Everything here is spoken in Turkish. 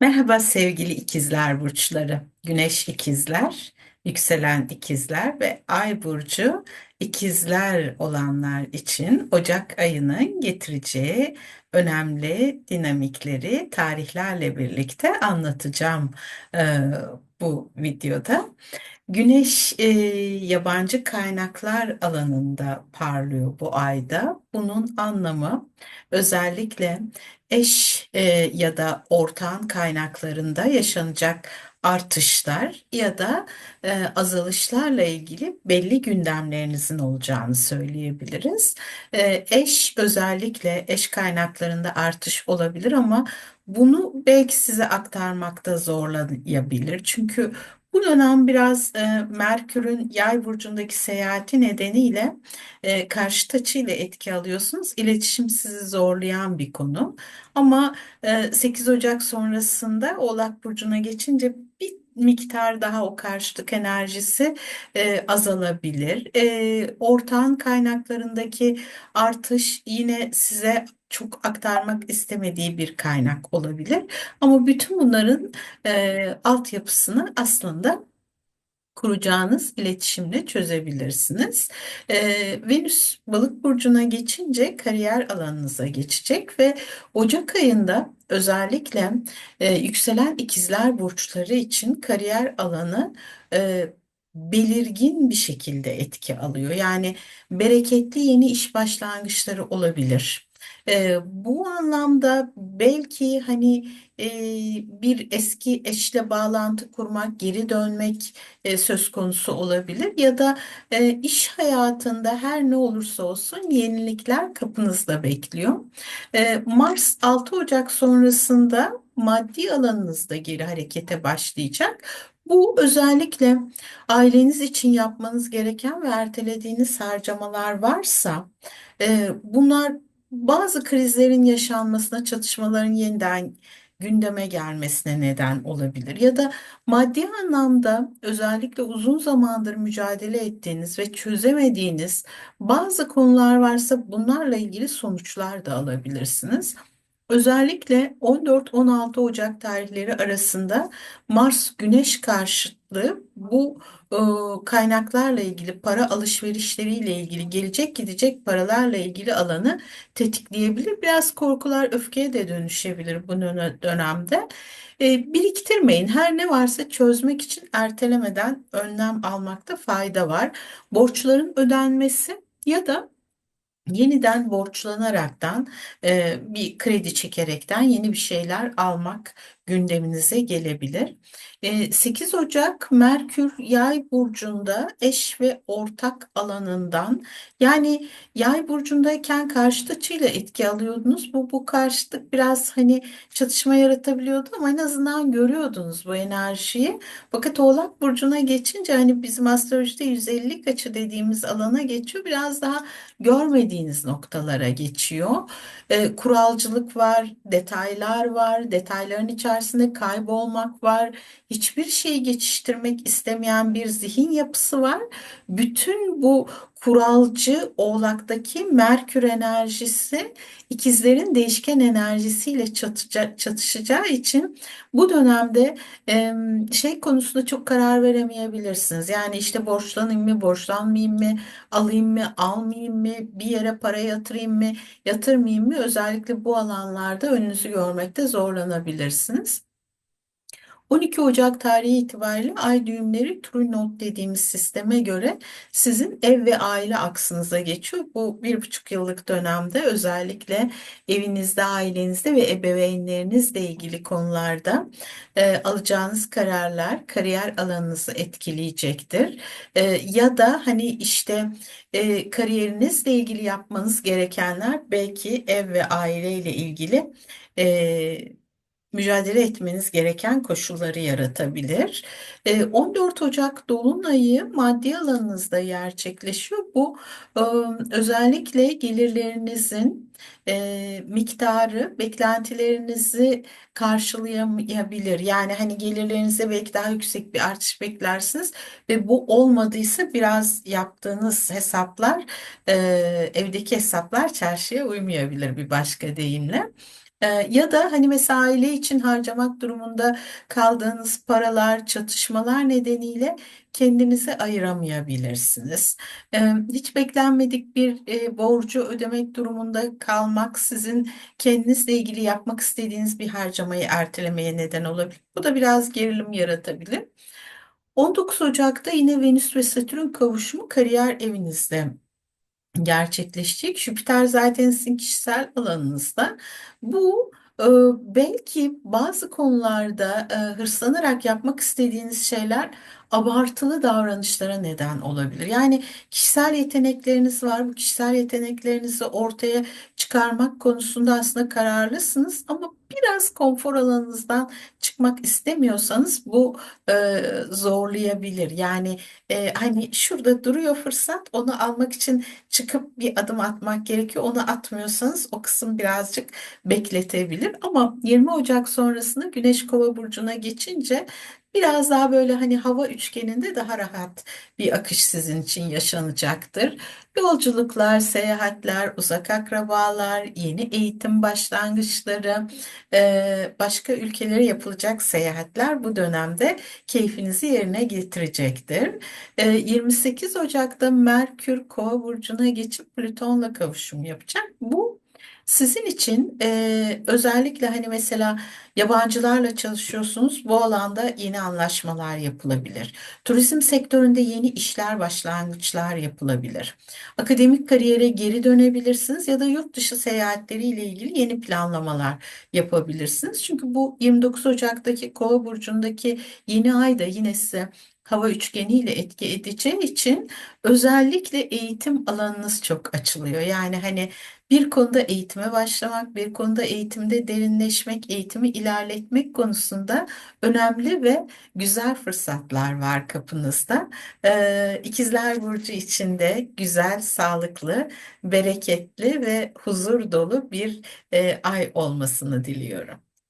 Merhaba sevgili ikizler burçları. Güneş ikizler, yükselen ikizler ve ay burcu ikizler olanlar için Ocak ayının getireceği önemli dinamikleri tarihlerle birlikte anlatacağım e, bu videoda. Güneş e, yabancı kaynaklar alanında parlıyor bu ayda. Bunun anlamı özellikle eş e, ya da ortağın kaynaklarında yaşanacak artışlar ya da e, azalışlarla ilgili belli gündemlerinizin olacağını söyleyebiliriz. E, eş özellikle eş kaynaklarında artış olabilir ama bunu belki size aktarmakta zorlayabilir. Çünkü bu dönem biraz e, Merkür'ün Yay burcundaki seyahati nedeniyle e, karşıt açıyla etki alıyorsunuz. İletişim sizi zorlayan bir konu. Ama e, 8 Ocak sonrasında Oğlak burcuna geçince bir miktar daha o karşıtlık enerjisi e, azalabilir. E, ortağın kaynaklarındaki artış yine size çok aktarmak istemediği bir kaynak olabilir. Ama bütün bunların e, altyapısını aslında kuracağınız iletişimle çözebilirsiniz. Ee, Venüs Balık burcuna geçince kariyer alanınıza geçecek ve Ocak ayında özellikle e, yükselen ikizler burçları için kariyer alanı e, belirgin bir şekilde etki alıyor. Yani bereketli yeni iş başlangıçları olabilir. E, bu anlamda belki hani e, bir eski eşle bağlantı kurmak, geri dönmek e, söz konusu olabilir ya da e, iş hayatında her ne olursa olsun yenilikler kapınızda bekliyor. E, Mars 6 Ocak sonrasında maddi alanınızda geri harekete başlayacak. Bu özellikle aileniz için yapmanız gereken ve ertelediğiniz harcamalar varsa e, bunlar bazı krizlerin yaşanmasına, çatışmaların yeniden gündeme gelmesine neden olabilir. Ya da maddi anlamda özellikle uzun zamandır mücadele ettiğiniz ve çözemediğiniz bazı konular varsa bunlarla ilgili sonuçlar da alabilirsiniz. Özellikle 14-16 Ocak tarihleri arasında Mars-Güneş karşıtlığı bu e, kaynaklarla ilgili para alışverişleriyle ilgili gelecek gidecek paralarla ilgili alanı tetikleyebilir. Biraz korkular öfkeye de dönüşebilir bu döne- dönemde. E, biriktirmeyin. Her ne varsa çözmek için ertelemeden önlem almakta fayda var. Borçların ödenmesi ya da yeniden borçlanaraktan e, bir kredi çekerekten yeni bir şeyler almak gündeminize gelebilir. E, 8 Ocak Merkür Yay burcunda eş ve ortak alanından yani Yay burcundayken karşıt açıyla etki alıyordunuz. Bu bu karşıtlık biraz hani çatışma yaratabiliyordu ama en azından görüyordunuz bu enerjiyi. Fakat Oğlak burcuna geçince hani bizim astrolojide 150 açı dediğimiz alana geçiyor. Biraz daha görmediğiniz noktalara geçiyor. E, kuralcılık var, detaylar var, detayların içerisinde kaybolmak var. Hiçbir şeyi geçiştirmek istemeyen bir zihin yapısı var. Bütün bu kuralcı oğlaktaki Merkür enerjisi ikizlerin değişken enerjisiyle çatışacağı için bu dönemde em, şey konusunda çok karar veremeyebilirsiniz. Yani işte borçlanayım mı, borçlanmayayım mı, alayım mı, almayayım mı, bir yere para yatırayım mı, yatırmayayım mı? Özellikle bu alanlarda önünüzü görmekte zorlanabilirsiniz. 12 Ocak tarihi itibariyle ay düğümleri True Node dediğimiz sisteme göre sizin ev ve aile aksınıza geçiyor. Bu bir buçuk yıllık dönemde özellikle evinizde, ailenizde ve ebeveynlerinizle ilgili konularda e, alacağınız kararlar kariyer alanınızı etkileyecektir. E, ya da hani işte e, kariyerinizle ilgili yapmanız gerekenler belki ev ve aileyle ilgili e, mücadele etmeniz gereken koşulları yaratabilir. E, 14 Ocak Dolunay'ı maddi alanınızda gerçekleşiyor. Bu e, özellikle gelirlerinizin e, miktarı beklentilerinizi karşılayamayabilir. Yani hani gelirlerinize belki daha yüksek bir artış beklersiniz ve bu olmadıysa biraz yaptığınız hesaplar e, evdeki hesaplar çarşıya uymayabilir bir başka deyimle. Ya da hani mesela aile için harcamak durumunda kaldığınız paralar, çatışmalar nedeniyle kendinizi ayıramayabilirsiniz. Hiç beklenmedik bir borcu ödemek durumunda kalmak sizin kendinizle ilgili yapmak istediğiniz bir harcamayı ertelemeye neden olabilir. Bu da biraz gerilim yaratabilir. 19 Ocak'ta yine Venüs ve Satürn kavuşumu kariyer evinizde gerçekleşecek. Jüpiter zaten sizin kişisel alanınızda. Bu e, belki bazı konularda e, hırslanarak yapmak istediğiniz şeyler abartılı davranışlara neden olabilir. Yani kişisel yetenekleriniz var. Bu kişisel yeteneklerinizi ortaya çıkarmak konusunda aslında kararlısınız ama biraz konfor alanınızdan çıkmak istemiyorsanız bu e, zorlayabilir. Yani e, hani şurada duruyor fırsat onu almak için çıkıp bir adım atmak gerekiyor. Onu atmıyorsanız o kısım birazcık bekletebilir. Ama 20 Ocak sonrasında Güneş Kova burcuna geçince biraz daha böyle hani hava üçgeninde daha rahat bir akış sizin için yaşanacaktır. Yolculuklar, seyahatler, uzak akrabalar, yeni eğitim başlangıçları, e, başka ülkelere yapılacak seyahatler bu dönemde keyfinizi yerine getirecektir. E, 28 Ocak'ta Merkür Kova burcuna geçip Plüton'la kavuşum yapacak. Bu sizin için e, özellikle hani mesela yabancılarla çalışıyorsunuz, bu alanda yeni anlaşmalar yapılabilir. Turizm sektöründe yeni işler, başlangıçlar yapılabilir. Akademik kariyere geri dönebilirsiniz ya da yurt dışı seyahatleriyle ilgili yeni planlamalar yapabilirsiniz. Çünkü bu 29 Ocak'taki Kova burcundaki yeni ay da yine size hava üçgeniyle etki edeceği için özellikle eğitim alanınız çok açılıyor. Yani hani bir konuda eğitime başlamak, bir konuda eğitimde derinleşmek, eğitimi ilerletmek konusunda önemli ve güzel fırsatlar var kapınızda. Ee, İkizler Burcu içinde güzel, sağlıklı, bereketli ve huzur dolu bir e, ay olmasını diliyorum.